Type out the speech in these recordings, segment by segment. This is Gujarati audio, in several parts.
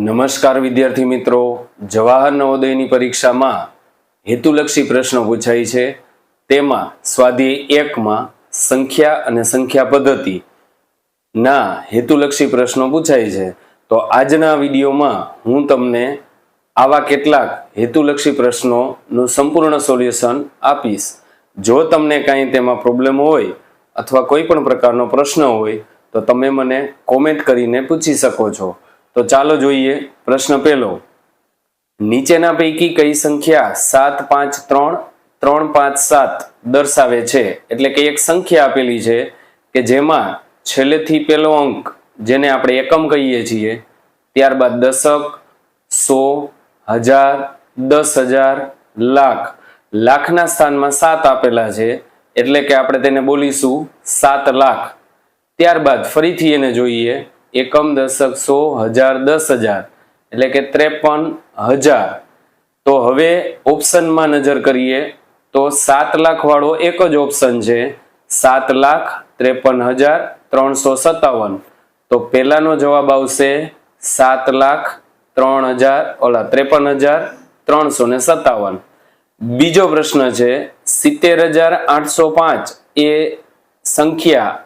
નમસ્કાર વિદ્યાર્થી મિત્રો. જવાહર નવોદયની પરીક્ષામાં હેતુલક્ષી પ્રશ્નો પૂછાય છે. તેમાં સ્વાધ્યાય એકમાં સંખ્યા અને સંખ્યા પદ્ધતિ ના હેતુલક્ષી પ્રશ્નો પૂછાય છે. તો આજના વિડીયોમાં હું તમને આવા કેટલાક હેતુલક્ષી પ્રશ્નોનું સંપૂર્ણ સોલ્યુશન આપીશ. જો તમને કાંઈ તેમાં પ્રોબ્લેમ હોય અથવા કોઈ પણ પ્રકારનો પ્રશ્ન હોય, તો તમે મને કોમેન્ટ કરીને પૂછી શકો છો. તો ચાલો જોઈએ પ્રશ્ન પહેલો. નીચેના પૈકી કઈ સંખ્યા સાત, પાંચ, ત્રણ ત્રણ, પાંચ, સાત દર્શાવે છે? એટલે કે એક સંખ્યા આપેલી છે કે જેમાં છેલ્લેથી પહેલો અંક, જેને આપણે એકમ કહીએ છીએ, ત્યારબાદ દશક, સો, હજાર, દસ હજાર, લાખ. લાખના સ્થાનમાં સાત આપેલા છે, એટલે કે આપણે તેને બોલીશું સાત લાખ. ત્યારબાદ ફરીથી એને જોઈએ એકમ દશક સો હજાર દસ હજાર, એટલે કે ત્રેપન હજાર. તો હવે ઓપ્શનમાં નજર કરીએ તો સાત લાખ વાળો એક જ ઓપ્શન છે, સાત લાખ ત્રેપન હજાર ત્રણસો સત્તાવન. તો પહેલાનો જવાબ આવશે સાત લાખ ત્રણ હજાર, ઓલા ત્રેપન હજાર ત્રણસો ને સત્તાવન. બીજો પ્રશ્ન છે, સિત્તેર હજાર આઠસો પાંચ એ સંખ્યા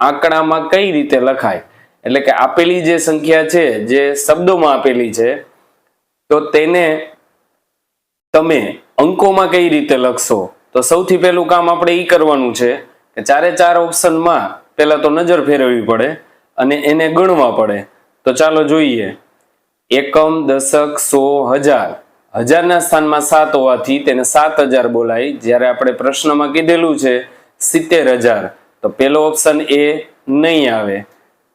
આંકડામાં કઈ રીતે લખાય? એટલે કે આપેલી જે સંખ્યા છે, જે શબ્દોમાં આપેલી છે, તો તેને તમે અંકોમાં કઈ રીતે લખશો? તો સૌથી પહેલું કામ આપણે એ કરવાનું છે કે ચારે ચાર ઓપ્શનમાં પહેલાં તો નજર ફેરવવી પડે અને એને ગણવા પડે. તો ચાલો જોઈએ. એકમ, દશક, સો, હજાર. હજારના સ્થાનમાં સાત હોવાથી તેને સાત હજાર બોલાય. જ્યારે આપણે પ્રશ્નમાં કીધેલું છે સિત્તેર હજાર. તો પહેલો ઓપ્શન એ નહીં આવે.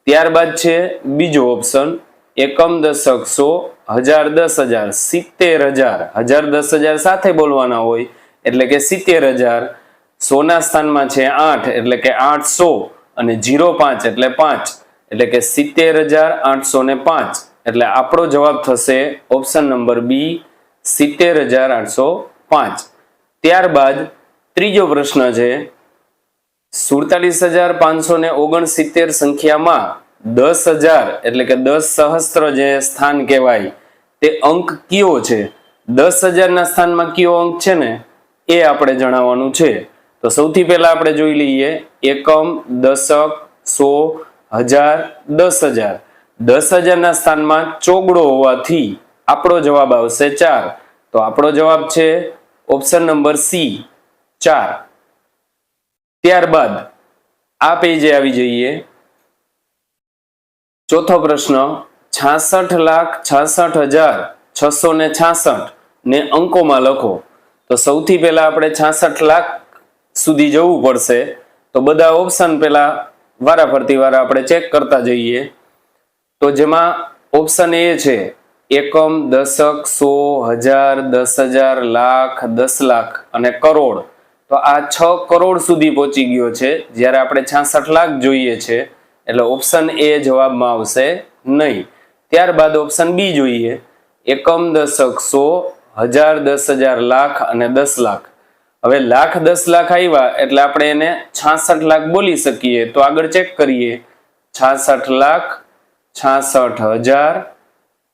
ત્યારબાદ છે બીજો ઓપ્શન, એકમ દશક સો, હજાર દસ હજાર, સિત્તેર હજાર. હજાર દસ હજાર સાથે બોલવાના હોય, એટલે કે સિત્તેર હજાર. સોના સ્થાનમાં છે આઠ, એટલે કે આઠસો. અને જીરો પાંચ, એટલે પાંચ. એટલે કે સિત્તેર હજાર આઠસો ને પાંચ. એટલે આપણો જવાબ થશે ઓપ્શન નંબર બી, સિત્તેર હજાર આઠસો પાંચ. ત્યારબાદ ત્રીજો પ્રશ્ન છે સુડતાલીસ હજાર પાંચસો ને ઓગણસિત્તેર સંખ્યામાં દસ હજાર એટલે કે દસ સહસ્ત્ર જે સ્થાન કહેવાય, તે અંક કયો છે? દસ હજારના સ્થાનમાં કયો અંક છે ને? એ આપણે જણાવવાનું છે. તો સૌથી પહેલા આપણે જોઈ લઈએ, એકમ, દશક, સો, હજાર, દસ હજાર. દસ હજારના સ્થાનમાં ચોગડો હોવાથી આપણો જવાબ આવશે ચાર. તો આપણો જવાબ છે ઓપ્શન નંબર સી, ચાર. ત્યારબાદ આ પેજે આવી જઈએ. ચોથો પ્રશ્ન, છાસઠ લાખ છાસઠ હજાર છસો ને છાસઠ ને અંકોમાં લખો. તો સૌથી પહેલા આપણે છાસઠ લાખ સુધી જવું પડશે. તો બધા ઓપ્શન પહેલા વારા ફરતી વારા આપણે ચેક કરતા જઈએ. તો જેમાં ઓપ્શન એ છે, એકમ, દશક, સો, હજાર, દસ હજાર, લાખ, દસ લાખ અને કરોડ. તો આ છ કરોડ સુધી પહોંચી ગયો છે. જ્યારે આપણે છાસઠ લાખ જોઈએ છે, એટલે ઓપ્શન એ જવાબમાં આવશે નહીં. ત્યારબાદ ઓપ્શન બી જોઈએ. એકમ દશક સો, હજાર દસ હજાર લાખ અને દસ લાખ. હવે લાખ દસ લાખ આવ્યા, એટલે આપણે એને છાસઠ લાખ બોલી શકીએ. તો આગળ ચેક કરીએ. છાસઠ લાખ, છાસઠ હજાર,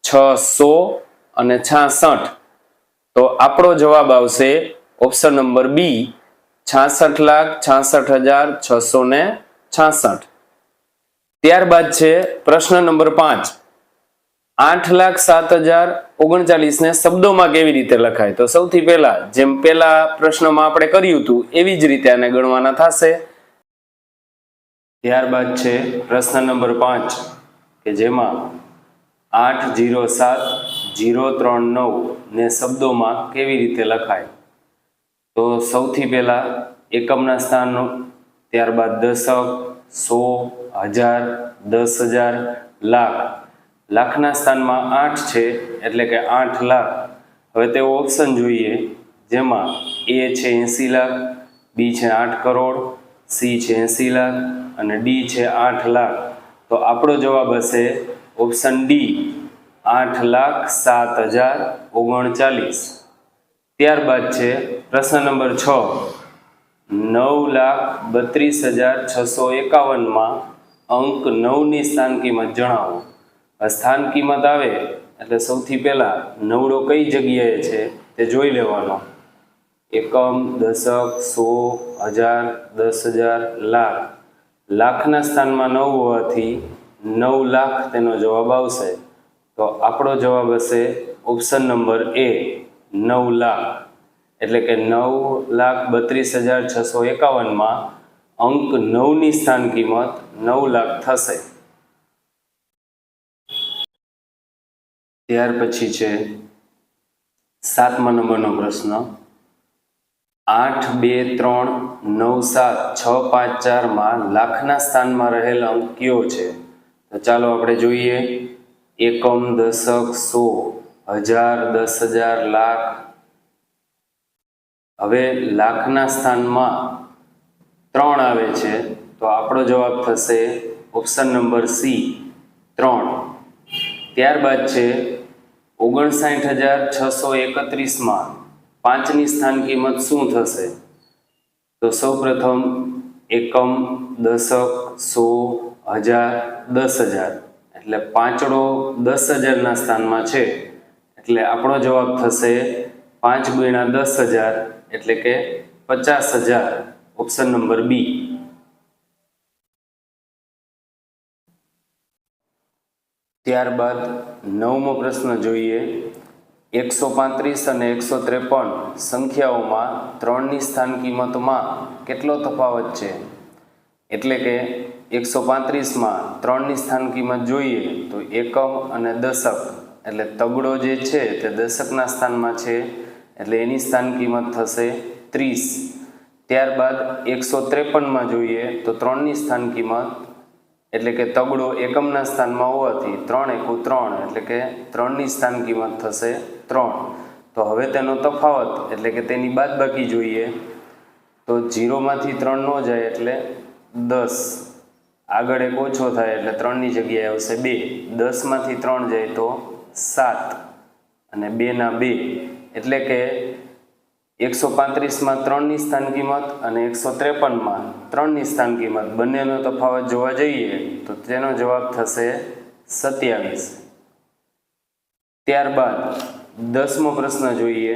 છસો અને છાસઠ. તો આપણો જવાબ આવશે ઓપ્શન નંબર બી. છાસઠ લાખ છાસઠ હજાર છસો ને છાસઠ. ત્યારબાદ છે પ્રશ્ન નંબર પાંચ. આઠ લાખ સાત હજાર ઓગણચાલીસ ને શબ્દોમાં કેવી રીતે લખાય? તો સૌથી પહેલા, જેમ પહેલા પ્રશ્નમાં આપણે કર્યું હતું, એવી જ રીતે આને ગણવાના થશે. ત્યારબાદ છે પ્રશ્ન નંબર પાંચ, કે જેમાં આઠ જીરો સાત જીરો ત્રણ નવ ને શબ્દોમાં કેવી રીતે લખાય? તો સૌથી પહેલા એકમના સ્થાનનો, ત્યારબાદ દશક, સો હજાર, દસ હજાર, લાખ. લાખના સ્થાનમાં આઠ છે, એટલે કે આઠ લાખ. હવે તે ઓપ્શન જોઈએ, જેમાં એ છે એંસી લાખ બી છે આઠ કરોડ સી છે એંસી લાખ અને ડી છે આઠ લાખ. તો આપણો જવાબ હશે ઓપ્શન ડી આઠ લાખ સાત હજાર ઓગણચાલીસ. ત્યારબાદ છે પ્રશ્ન નંબર છ. નવ લાખ બત્રીસ હજાર છસો એકાવનમાં અંક નવની સ્થાન કિંમત જણાવો. સ્થાન કિંમત આવે એટલે સૌથી પહેલાં નવડો કઈ જગ્યાએ છે તે જોઈ લેવાનો. એકમ, દશક, સો, હજાર, દસ હજાર, લાખ. લાખના સ્થાનમાં નવ હોવાથી નવ લાખ તેનો જવાબ આવશે. તો આપણો જવાબ હશે ઓપ્શન નંબર એ. નવ લાખ. એટલે કે નવ લાખ બત્રીસ હજાર છસો એકાવનમાં અંક નવની સ્થાન કિંમત નવ લાખ થશે. ત્યાર પછી છે સાતમા નંબરનો પ્રશ્ન. આઠ બે ત્રણ નવ સાત છ પાંચ ચારમાં લાખના સ્થાનમાં રહેલ અંક કયો છે? તો ચાલો આપણે જોઈએ. એકમ દશક સો. હજાર, દસ હજાર, લાખ. હવે લાખના સ્થાનમાં ત્રણ આવે છે, તો આપણો જવાબ થશે ઓપ્શન નંબર સી ત્રણ. ત્યારબાદ છે ઓગણસાઠ હજાર છસો એકત્રીસમાં પાંચની સ્થાન કિંમત શું થશે? તો સૌપ્રથમ એકમ, દશક, સો, હજાર, દસ હજાર. એટલે પાંચડો દસ હજારના સ્થાનમાં છે. એટલે આપણો જવાબ થશે પાંચ ગુણ્યા દસ હજાર એટલે કે પચાસ હજાર. ઓપ્શન નંબર બી ત્યારબાદ નવમો પ્રશ્ન જોઈએ. એકસો પાંત્રીસ અને એકસો ત્રેપન સંખ્યાઓમાં ત્રણની સ્થાન કિંમતમાં કેટલો તફાવત છે? એટલે કે એકસો પાંત્રીસમાં ત્રણની સ્થાન કિંમત જોઈએ તો એકમ અને દશક. એટલે તગડો જે છે તે દશકના સ્થાનમાં છે, એટલે એની સ્થાન કિંમત થશે ત્રીસ. ત્યારબાદ એકસો ત્રેપનમાં જોઈએ તો ત્રણની સ્થાન કિંમત, એટલે કે તગડો એકમના સ્થાનમાં હોવાથી ત્રણ એકુ ત્રણ, એટલે કે ત્રણની સ્થાન કિંમત થશે ત્રણ. તો હવે તેનો તફાવત, એટલે કે તેની બાદબાકી જોઈએ તો જીરોમાંથી ત્રણ ન જાય એટલે દસ. આગળ એક ઓછો થાય એટલે ત્રણની જગ્યાએ આવશે બે. દસમાંથી ત્રણ જાય તો સાત અને બેના બે. એટલે કે એકસો પાંત્રીસમાં ત્રણની સ્થાન કિંમત અને એકસો ત્રેપનમાં ત્રણની સ્થાન કિંમત બંનેનો તફાવત જોવા જઈએ તો તેનો જવાબ થશે સત્યાવીસ. ત્યારબાદ દસમો પ્રશ્ન જોઈએ.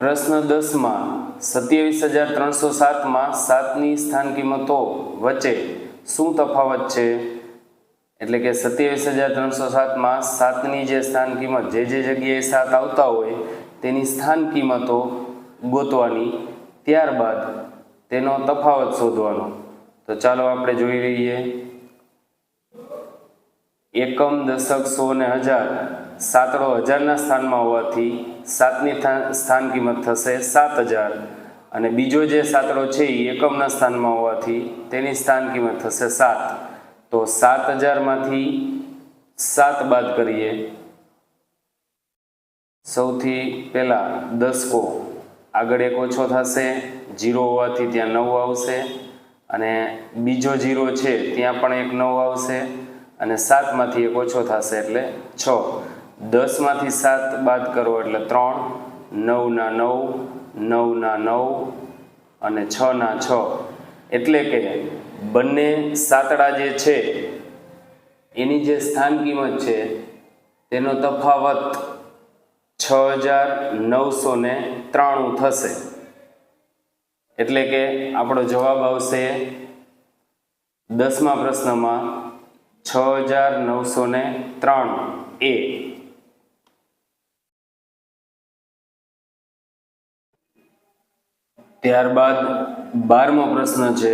પ્રશ્ન દસમાં સત્યાવીસ હજાર ત્રણસો સાતમાં સાતની સ્થાન કિંમતો વચ્ચે શું તફાવત છે? એટલે કે સત્યાવીસ હજાર ત્રણસો સાતમાં સાતની જે સ્થાન કિંમત, જે જે જગ્યાએ સાત આવતા હોય, તેની સ્થાન કિંમતો ગોતવાની, ત્યારબાદ તેનો તફાવત શોધવાનો. તો ચાલો આપણે જોઈ લઈએ. એકમ દશક સો ને હજાર સાતડો હજારના સ્થાનમાં હોવાથી સાતની સ્થાન કિંમત થશે સાત હજાર અને બીજો જે સાતડો છે એ એકમના સ્થાનમાં હોવાથી તેની સ્થાન કિંમત થશે સાત. તો સાત હજારમાંથી સાત બાદ કરીએ. સૌથી પહેલાં દસકો આગળ એક ઓછો થશે, જીરો હોવાથી ત્યાં નવ આવશે. અને બીજો જીરો છે ત્યાં પણ એક નવ આવશે. અને સાતમાંથી એક ઓછો થશે એટલે છ. દસમાંથી સાત બાદ કરો એટલે ત્રણ. નવના નવ નવના નવ અને છના છ. એટલે કે બંને સાતડા જે છે, એની જે સ્થાન કિંમત છે, તેનો તફાવત છ હજાર નવસો ને ત્રાણું થશે. એટલે કે આપણો જવાબ આવશે દસમા પ્રશ્નમાં છ હજાર નવસો ને ત્રાણું. એ ત્યારબાદ બારમો પ્રશ્ન છે,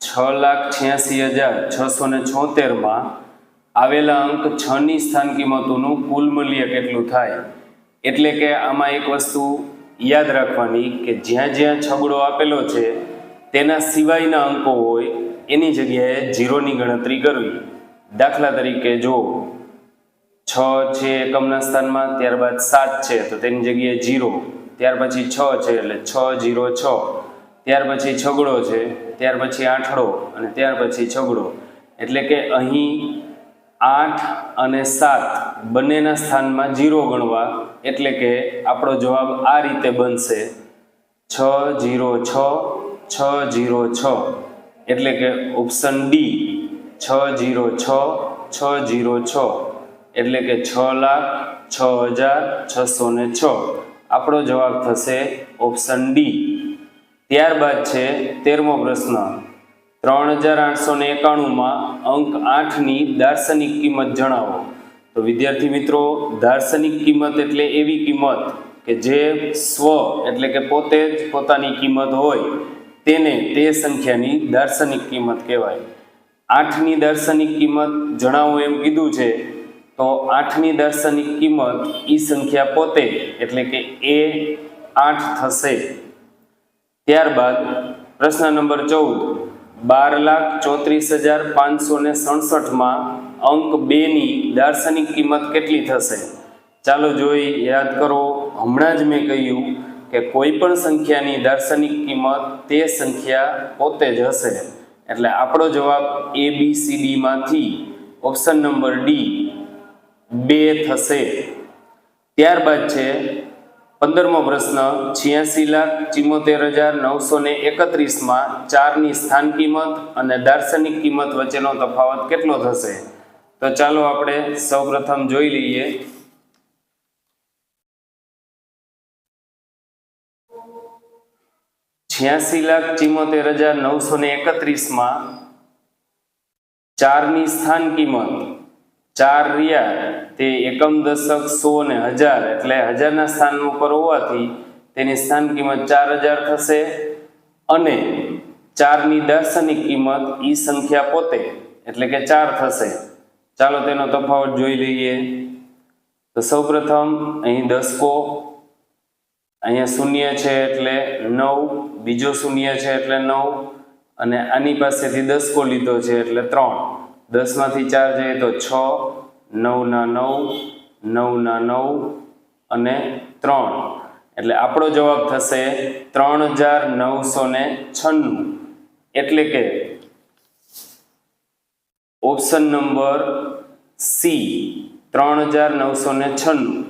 છ લાખ છ્યાસી હજાર છસો ને છોતેરમાં આવેલા અંક છ ની સ્થાન કિંમતોનું કુલ મૂલ્ય કેટલું થાય? એટલે કે આમાં એક વસ્તુ યાદ રાખવાની કે જ્યાં જ્યાં છગડો આપેલો છે, તેના સિવાયના અંકો હોય, એની જગ્યાએ જીરોની ગણતરી કરવી. દાખલા તરીકે જો છ છે એકમના સ્થાનમાં, ત્યારબાદ સાત છે, તો તેની જગ્યાએ જીરો ત્યાર પછી છ છે એટલે છ જીરો છ. ત્યાર પછી છગડો છે, ત્યાર પછી આઠડો અને ત્યાર પછી છગડો. એટલે કે અહીં આઠ અને સાત બંનેના સ્થાનમાં જીરો ગણવા, એટલે કે આપણો જવાબ આ રીતે બનશે. છ જીરો છ છ જીરો છ. એટલે કે ઓપ્શન ડી, છ જીરો છ છ જીરો છ. એટલે કે છ લાખ, છ હજાર, છસો ને છ. આપણો જવાબ થશે ઓપ્શન ડી. ત્યારબાદ છે તેરમો પ્રશ્ન. ત્રણ હજાર આઠસો ને એકાણુંમાં અંક આઠની દાર્શનિક કિંમત જણાવો. તો વિદ્યાર્થી મિત્રો, દાર્શનિક કિંમત એટલે એવી કિંમત કે જે સ્વ એટલે કે પોતે જ પોતાની કિંમત હોય. તેને તે સંખ્યાની દાર્શનિક કિંમત કહેવાય. આઠની દાર્શનિક કિંમત જણાવો એમ કીધું છે. તો આઠની દાર્શનિક કિંમત ઈ સંખ્યા પોતે, એટલે કે એ આઠ થશે. ત્યારબાદ પ્રશ્ન નંબર ચૌદ. બાર લાખ ચોત્રીસ હજાર પાંચસો ને સડસઠમાં અંક બેની દાર્શનિક કિંમત કેટલી થશે? ચાલો જોઈ, યાદ કરો, હમણાં જ મેં કહ્યું કે કોઈ પણ સંખ્યાની દાર્શનિક કિંમત તે સંખ્યા પોતે જ હશે. એટલે આપણો જવાબ એ બી સી ડીમાંથી ઓપ્શન નંબર ડી બે થશે. ત્યારબાદ છે પંદરમો પ્રશ્ન, છ્યાસી લાખ ચિમોતેર હજાર નવસો ને એકત્રીસમાં ચારની સ્થાન કિંમત અને દાર્શનિક કિંમત વચ્ચેનો તફાવત કેટલો થશે? તો ચાલો આપણે સૌપ્રથમ જોઈ લઈએ. છ્યાસી લાખ ચિમોતેર હજાર નવસો ને એકત્રીસમાં ચારની સ્થાન કિંમત ચાર રિયા તે એકમ દશક સો ને હજાર એટલે હજારના સ્થાન ઉપર હોવાથી તેની સ્થાન કિંમત ચાર હજાર થશે અને ચારની દાર્શનિક કિંમત ઈ સંખ્યા પોતે એટલે કે ચાર થશે. ચાલો તેનો તફાવત જોઈ લઈએ. તો સૌપ્રથમ અહીં દસકો અહીંયા શૂન્ય છે એટલે નવ, બીજો શૂન્ય છે એટલે નવ, અને આની પાસેથી દસકો લીધો છે એટલે ત્રણ. દસમાંથી ચાર જઈએ તો છ નવના નવ નવના નવ અને ત્રણ. એટલે આપણો જવાબ થશે ત્રણ હજાર નવસો ને છન્નું. એટલે કે ઓપ્શન નંબર સી, ત્રણ હજાર નવસો ને છન્નું.